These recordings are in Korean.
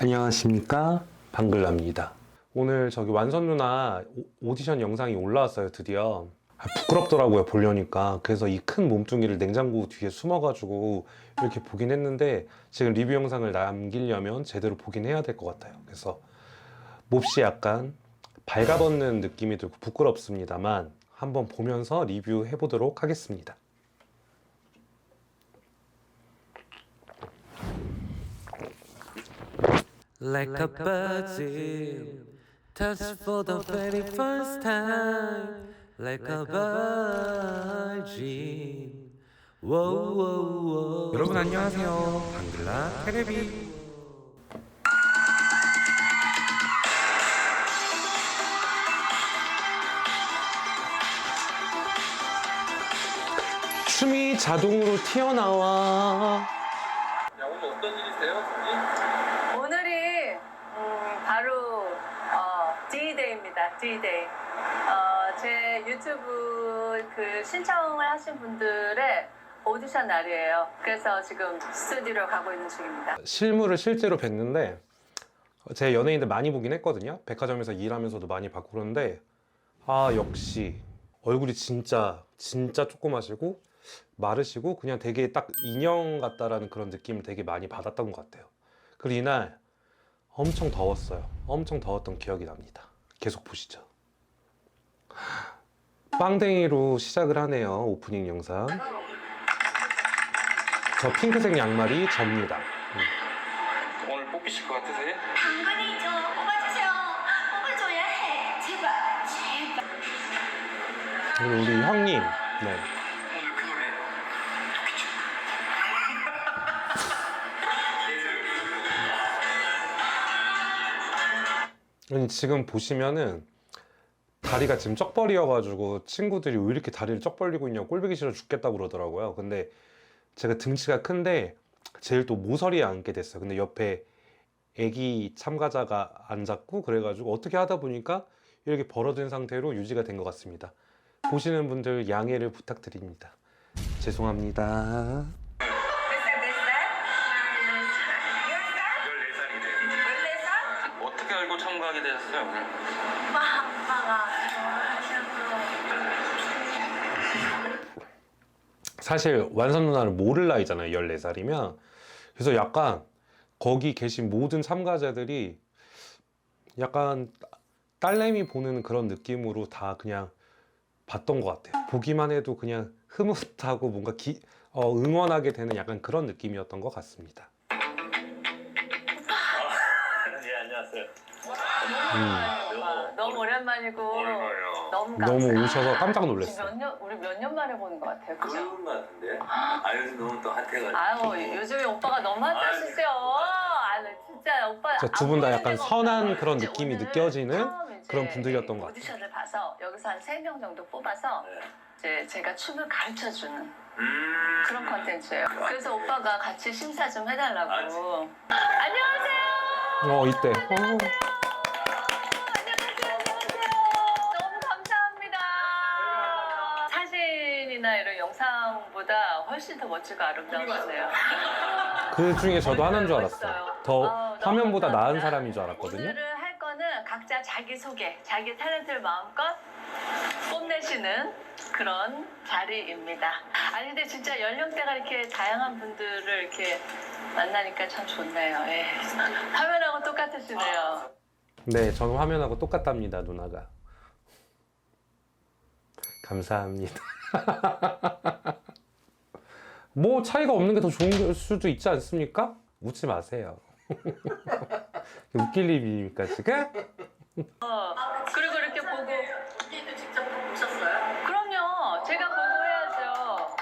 안녕하십니까? 방글라입니다. 오늘 저기 완선 누나 오- 오디션 영상이 올라왔어요 드디어. 아, 부끄럽더라고요 보려니까. 그래서 이 큰 몸뚱이를 냉장고 뒤에 숨어가지고 이렇게 보긴 했는데 지금 리뷰 영상을 남기려면 제대로 보긴 해야 될 것 같아요. 그래서 몹시 약간 발가벗는 느낌이 들고 부끄럽습니다만 한번 보면서 리뷰해 보도록 하겠습니다 Like a virgin, touched for the very first time. Like a virgin. Whoa, whoa, whoa. 여러분 안녕하세요 방글라 테레비 춤이 자동으로 튀어나와 야, 오늘 어떤 일이세요, 선생님? 오늘이 음, 바로 어, D-Day입니다. D-Day. 어, 제 유튜브 그 신청을 하신 분들의 오디션 날이에요. 그래서 지금 스튜디오로 가고 있는 중입니다. 실물을 실제로 뵀는데 제 연예인들 많이 보긴 했거든요 백화점에서 일하면서도 많이 봤고 그런데 아 역시 얼굴이 진짜 진짜 조그마시고 마르시고 그냥 되게 딱 인형 같다라는 그런 느낌을 되게 많이 받았던 것 같아요 그리고 이날 엄청 더웠어요 엄청 더웠던 기억이 납니다 계속 보시죠 빵댕이로 시작을 하네요 오프닝 영상 저 핑크색 양말이 접니다 오늘 뽑히실 것 같으세요? 당근이죠. 뽑아주세요. 뽑아줘야 해. 제발, 제발. 그리고 우리 형님, 네. 지금 보시면은 다리가 지금 쩍 벌이어가지고 친구들이 왜 이렇게 다리를 쩍 벌리고 있냐고 꼴보기 싫어 죽겠다고 그러더라고요. 근데 제가 등치가 큰데 제일 또 모서리에 앉게 됐어요. 근데 옆에 애기 참가자가 앉았고 그래가지고 어떻게 하다 보니까 이렇게 벌어진 상태로 유지가 된 것 같습니다. 보시는 분들 양해를 부탁드립니다. 죄송합니다. 사실 완선 누나를 모를 나이잖아요 14살이면 그래서 약간 거기 계신 모든 참가자들이 약간 딸내미 보는 그런 느낌으로 다 그냥 봤던 것 같아요 보기만 해도 그냥 흐뭇하고 뭔가 기- 어, 응원하게 되는 약간 그런 느낌이었던 것 같습니다 네, 안녕하세요. 오빠, 너무 오랜만이고 얼마요? 너무 너무 감사- 오셔서 깜짝 놀랐어요 몇 년, 우리 몇 년 만에 보는 것 같아요. 그죠? 그런 것 같은데? 아, 요즘 너무 또 핫해가지고. 아유, 요즘에 오빠가 너무 핫하시죠? 아, 나 진짜 오빠. 두분다안 약간 선한. 그런 느낌이 느껴지는 그런 분들이었던 것 같아요. 오디션을 봐서 여기서 한 세 명 정도 뽑아서 네. 이제 제가 춤을 가르쳐 주는 음. 그런 컨텐츠예요. 그래서 오빠가 같이 심사 좀 해달라고. 아, 진- 안녕하세요. 어 이때 어, 안녕하세요. 안녕하세요. 너무 감사합니다. 사진이나 이런 영상 보다 훨씬 더 멋지고 아름다우시네요. 그 중에 저도 하나인 줄. 알았어요 더 아우, 너무 화면보다 나은 감사합니다. 사람인 줄 알았거든요 오늘은 할 거는 각자 자기 소개, 자기 탤런트를 마음껏 뽐내시는 그런 자리입니다. 아니 근데 진짜 연령대가 이렇게 다양한 분들을 이렇게 만나니까 참 좋네요. 예. 화면하고 똑같으시네요. 네, 저는 화면하고 똑같답니다, 누나가. 감사합니다. 뭐 차이가 없는 게 더 좋은 걸 수도 있지 않습니까? 웃지 마세요. 웃길 일입니까 지금? 어, 그리고 이렇게 보고 언니도 직접 보셨어요? 그럼요. 제가 보고 해야죠.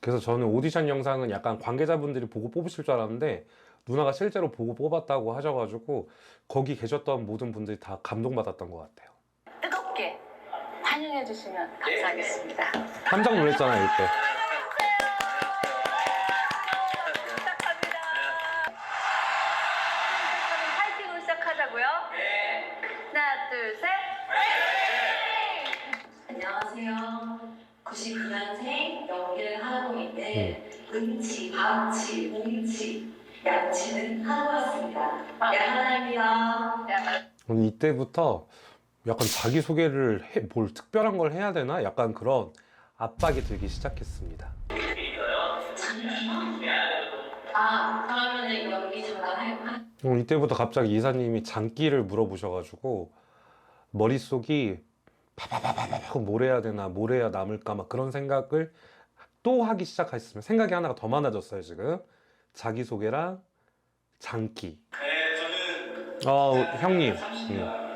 그래서 저는 오디션 영상은 약간 관계자분들이 보고 뽑으실 줄 알았는데 누나가 실제로 보고 뽑았다고 하셔가지고 거기 계셨던 모든 분들이 다 감동받았던 것 같아요. 뜨겁게 환영해 주시면 감사하겠습니다. 깜짝 놀랐잖아요, 이때. 부탁합니다. 파이팅으로 시작하자고요. 하나, 둘, 셋. 안녕하세요. 99년생 연기를 하고 있는 은치, 박치, 웅치, 양치는 하고 왔습니다. 약간 저는 이때부터 약간 자기 소개를 해, 뭘 특별한 걸 해야 되나? 약간 그런 압박이 들기 시작했습니다. 아, 그러면은 연기 잠깐 할까? 어, 이때부터 갑자기 이사님이 장기를 물어보셔가지고 머릿속이 파파파파파 뭘 해야 되나 뭘 해야 남을까 막 그런 생각을 또 하기 시작했으면 생각이 하나가 더 많아졌어요 지금. 자기소개랑 장기. 네, 저는 어 형님. 음.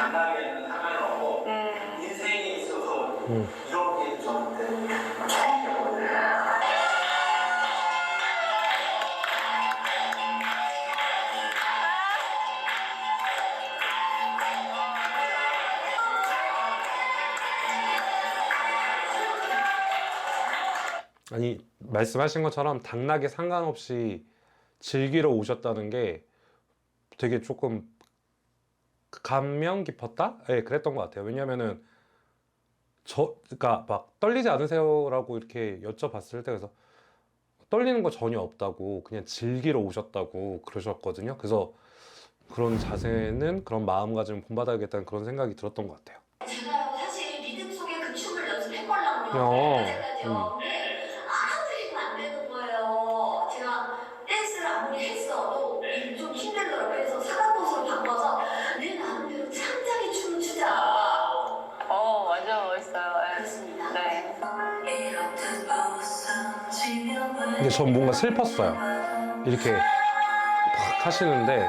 없고 음, 인생에 있어서 음. 이런 게 저한테 처음이었거든요. 아니 말씀하신 것처럼 당락에 상관없이 즐기러 오셨다는 게 되게 조금 감명 깊었다? 예, 그랬던 것 같아요. 왜냐면은 저, 그러니까 막 떨리지 않으세요라고 이렇게 여쭤봤을 때 그래서 떨리는 거 전혀 없다고 그냥 즐기러 오셨다고 그러셨거든요. 그래서 그런 자세는 그런 마음가짐을 본받아야겠다는 그런 생각이 들었던 것 같아요. 제가요 사실 리듬 속에 그 춤을 연습해보려고 어, 그 근데 전 뭔가 슬펐어요. 이렇게 팍 하시는데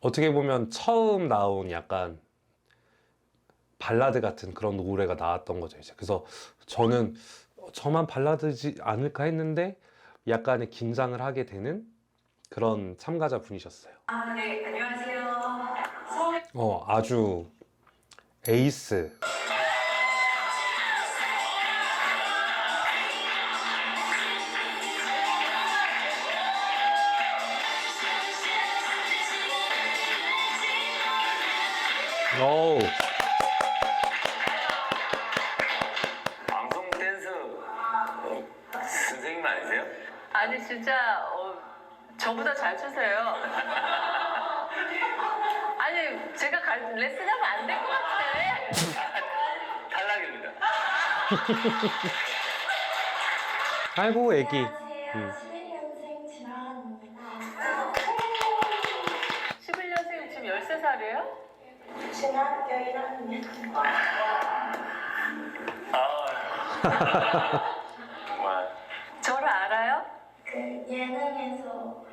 어떻게 보면 처음 나온 약간 발라드 같은 그런 노래가 나왔던 거죠 이제 그래서 저는 저만 발라드지 않을까 했는데 약간의 긴장을 하게 되는 그런 참가자 분이셨어요. 아, 네, 안녕하세요. 어 아주 에이스 저보다 잘 추세요. 아니, 제가 갈, 레슨하면 안 될 것 같아. 탈락입니다. 아이고 애기 안녕하세요. 음. 11년생 진아입니다. 11년생 지금 13살이에요? 중학교 1학년. 아 정말 저를 알아요? 그 예능에서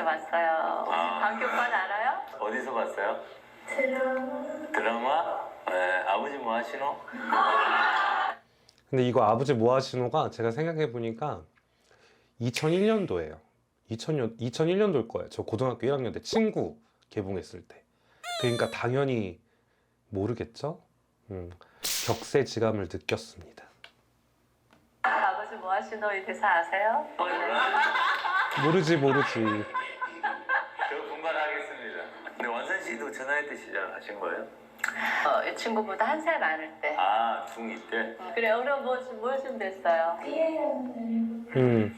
예능에서 봤어요. 아. 방귀 오빠는 알아요? 어디서 봤어요? 드라마 드라마? 네, 아버지 뭐 하시노? 근데 이거 아버지 모아시노가 제가 생각해 보니까 2001년도예요. 2000년 2001년도일 거예요. 저 고등학교 1학년 때 친구 개봉했을 때. 그러니까 당연히 모르겠죠. 음, 격세지감을 느꼈습니다. 아버지 뭐 하시노 이 대사 아세요? 모르지 모르지. 저 분발하겠습니다. 근데 씨도 전화할 때 시작하신 거예요? 어, 이 친구보다 한 살 많을 때. 아 중2 때? 그래, 그럼 뭐, 뭐 준비했어요? 피해자분들 음,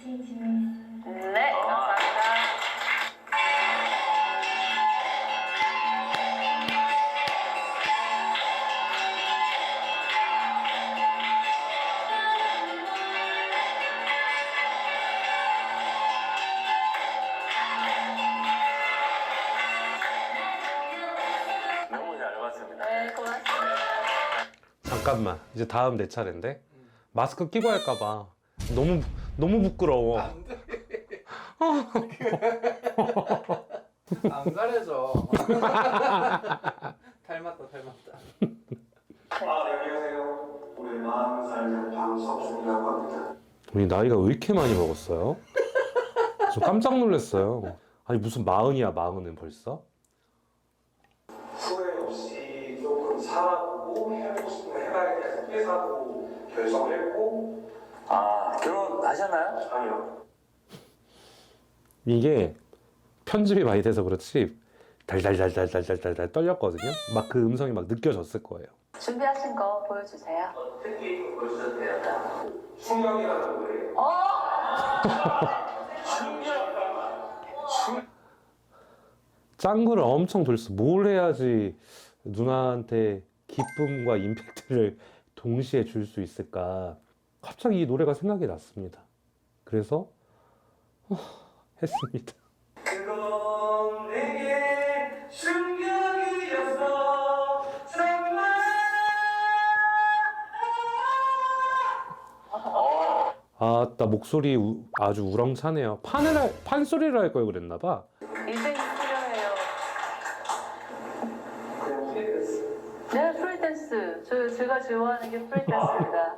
잠깐만. 이제 다음 내 차례인데 마스크 끼고 할까봐 너무 너무 부끄러워. 안 가려져. 닮았다 닮았다. 아, 네, 안녕하세요. 올해 40살 방석준이라고 합니다. 우리 나이가 왜 이렇게 많이 먹었어요? 저 깜짝 놀랐어요. 아니 무슨 마흔이야 마흔은 벌써? 후회 없이 조금 살아보고 해보고 싶은 거 해봐야겠다 해서 결정을 했고 아 결혼 아셨나요? 아니요. 이게 편집이 많이 돼서 그렇지 달달달달달달달 떨렸거든요. 막 그 음성이 막 느껴졌을 거예요. 준비하신 거 보여주세요. 특기 보여주셔도 돼요. 충격이라는 노래. 짱구를 엄청 돌렸어. 뭘 해야지 누나한테 기쁨과 임팩트를 동시에 줄 수 있을까. 갑자기 이 노래가 생각이 났습니다. 그래서 어, 했습니다. 정말. 아따 목소리 우- 아주 우렁차네요. 판을 할, 판소리를 할 걸 그랬나 봐. 인생이 필요해요. 그냥 프리댄스. 네, 프리댄스. 저, 제가 좋아하는 게 프리댄스입니다.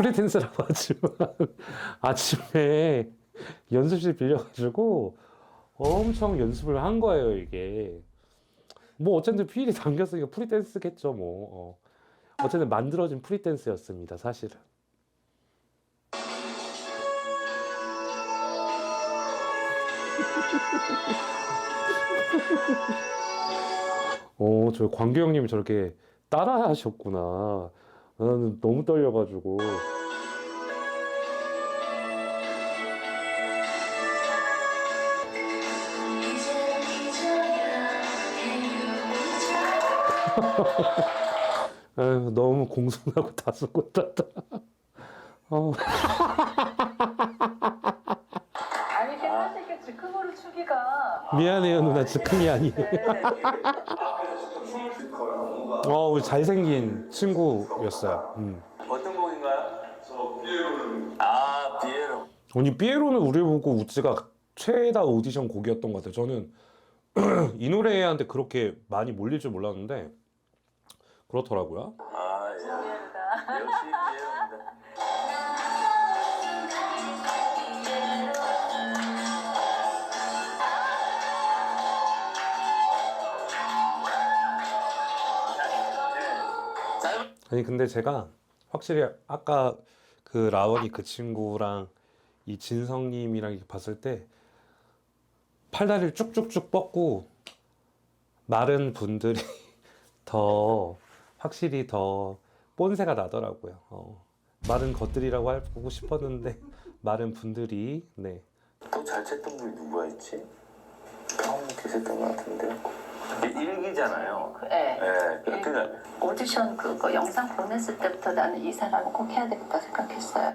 프리댄스라고 하지만 아침에 연습실 빌려가지고 엄청 연습을 한 거예요 이게 뭐 어쨌든 필이 담겼으니까 프리댄스겠죠 뭐 어. 어쨌든 만들어진 프리댄스였습니다 사실은 어, 저 광규 형님이 저렇게 따라 하셨구나. 나는 너무 떨려가지고. 아유, 너무 공손하고 다소곳하다. 어, 아니, 이게 사실 이렇게 즉흥으로 추기가. 미안해요, 누나. 즉흥이 아니에요. 앞에서 춤을 출 거야. 뭔가. 어, 우리 잘생긴 친구였어요. 음. 어떤 곡인가요? 저 피에로는 아 비에로. 아니, 삐에로는 우리 보고 우찌가 최다 오디션 곡이었던 것 같아요. 저는 이 노래한테 그렇게 많이 몰릴 줄 몰랐는데, 그렇더라고요. 아 예. 역시 아니 근데 제가 확실히 아까 그 라원이 그 친구랑 이 진성님이랑 이렇게 봤을 때 팔다리를 쭉쭉쭉 뻗고 마른 분들이 더 확실히 더 뽐새가 나더라고요. 어, 마른 것들이라고 하고 싶었는데 마른 분들이 네 더잘 쳤던 분이 누가 있지? 처음 계셨던 것 같은데. 일기잖아요. 네. 예, 그러니까 오디션 그거 영상 보냈을 때부터 나는 이 사람은 꼭 해야 되겠다 생각했어요.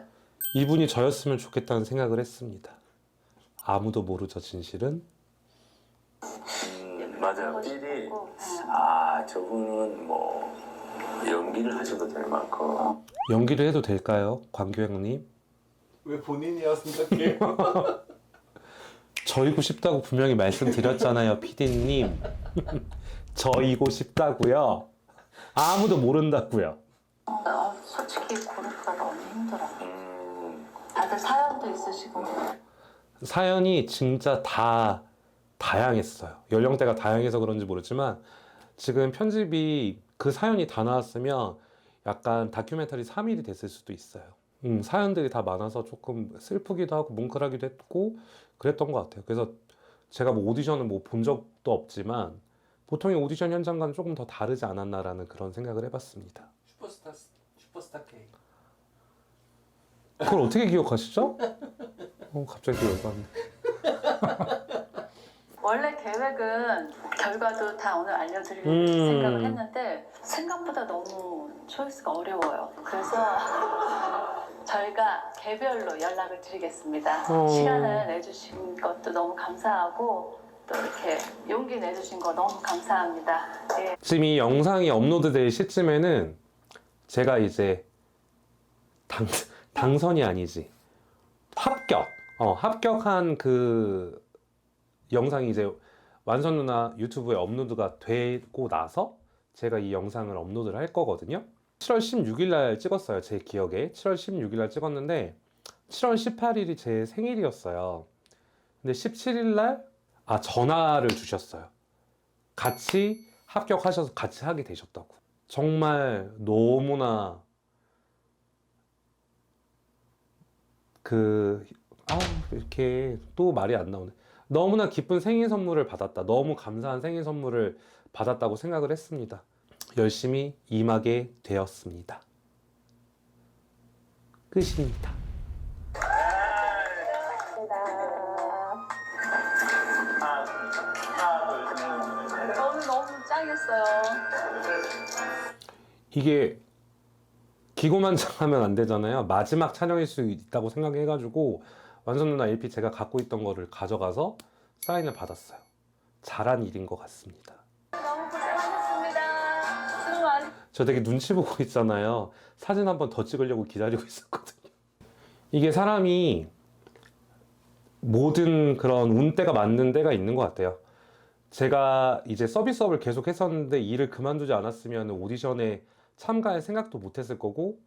이분이 저였으면 좋겠다는 생각을 했습니다. 아무도 모르죠 진실은 음, 맞아요. 싶었고, 응. 아 저분은 뭐 연기를 하셔도 될 만큼 연기를 해도 될까요, 광규 형님? 왜 본인이야 생각해? 저이고 싶다고 분명히 말씀드렸잖아요, 피디님. 저이고 싶다고요. 아무도 모른다고요. 어, 솔직히 고르기가 너무 힘들어. 음, 다들 사연도 있으시고. 사연이 진짜 다 다양했어요. 연령대가 다양해서 그런지 모르지만 지금 편집이 그 사연이 다 나왔으면 약간 다큐멘터리 3일이 됐을 수도 있어요. 음, 사연들이 다 많아서 조금 슬프기도 하고 뭉클하기도 했고 그랬던 것 같아요. 그래서 제가 뭐 오디션을 뭐 본 적도 없지만 보통의 오디션 현장과는 조금 더 다르지 않았나라는 그런 생각을 해봤습니다. 슈퍼스타 슈퍼스타 K. 그걸 어떻게 기억하시죠? 어, 갑자기 열받네. 원래 계획은 결과도 다 오늘 알려드리려고 음. 생각을 했는데 생각보다 너무 초이스가 어려워요. 그래서 저희가 개별로 연락을 드리겠습니다. 어. 시간을 내주신 것도 너무 감사하고 또 이렇게 용기 내주신 거 너무 감사합니다. 예. 지금 이 영상이 업로드될 시점에는 제가 이제 당, 당선이 아니지 합격 어, 합격한 그 영상이 이제 완선 누나 유튜브에 업로드가 되고 나서 제가 이 영상을 업로드를 할 거거든요 7월 16일 날 찍었어요 제 기억에 7월 16일 날 찍었는데 7월 18일이 제 생일이었어요 근데 17일 날 아 전화를 주셨어요 같이 합격하셔서 같이 하게 되셨다고. 정말 너무나 그 아, 이렇게 또 말이 안 나오네. 너무나 기쁜 생일 선물을 받았다. 너무 감사한 생일 선물을 받았다고 생각을 했습니다. 열심히 임하게 되었습니다. 끝입니다. 너무 너무 짱이었어요. 이게 기고만장하면 안 되잖아요. 마지막 촬영일 수 있다고 생각해가지고 완전 누나 LP 제가 갖고 있던 거를 가져가서 사인을 받았어요. 잘한 일인 것 같습니다. 너무 고생하셨습니다. 수고 많. 저 되게 눈치 보고 있잖아요. 사진 한 번 더 찍으려고 기다리고 있었거든요. 이게 사람이 모든 그런 운때가 맞는 때가 있는 것 같아요. 제가 이제 서비스업을 계속 했었는데 일을 그만두지 않았으면 오디션에 참가할 생각도 못 했을 거고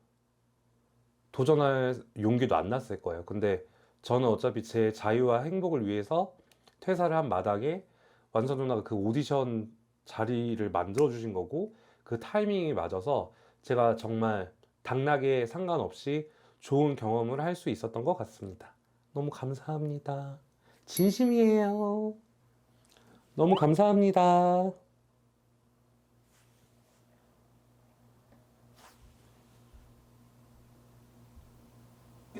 도전할 용기도 안 났을 거예요. 근데 저는 어차피 제 자유와 행복을 위해서 퇴사를 한 마당에 완전 누나가 그 오디션 자리를 만들어 주신 거고 그 타이밍이 맞아서 제가 정말 당락에 상관없이 좋은 경험을 할 수 있었던 것 같습니다. 너무 감사합니다. 진심이에요. 너무 감사합니다.